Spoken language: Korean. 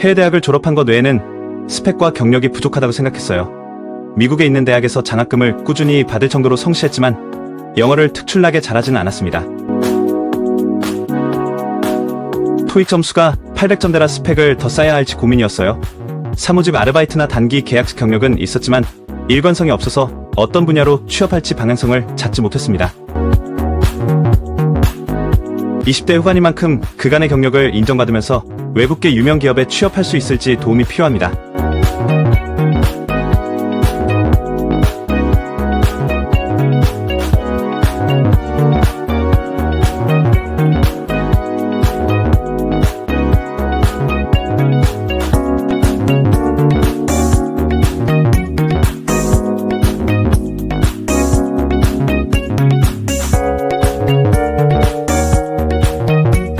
해외 대학을 졸업한 것 외에는 스펙과 경력이 부족하다고 생각했어요. 미국에 있는 대학에서 장학금을 꾸준히 받을 정도로 성실했지만 영어를 특출나게 잘하지는 않았습니다. 토익 점수가 800점대라 스펙을 더 쌓아야 할지 고민이었어요. 사무직 아르바이트나 단기 계약직 경력은 있었지만 일관성이 없어서 어떤 분야로 취업할지 방향성을 찾지 못했습니다. 20대 후반인 만큼 그간의 경력을 인정받으면서 외국계 유명 기업에 취업할 수 있을지 도움이 필요합니다.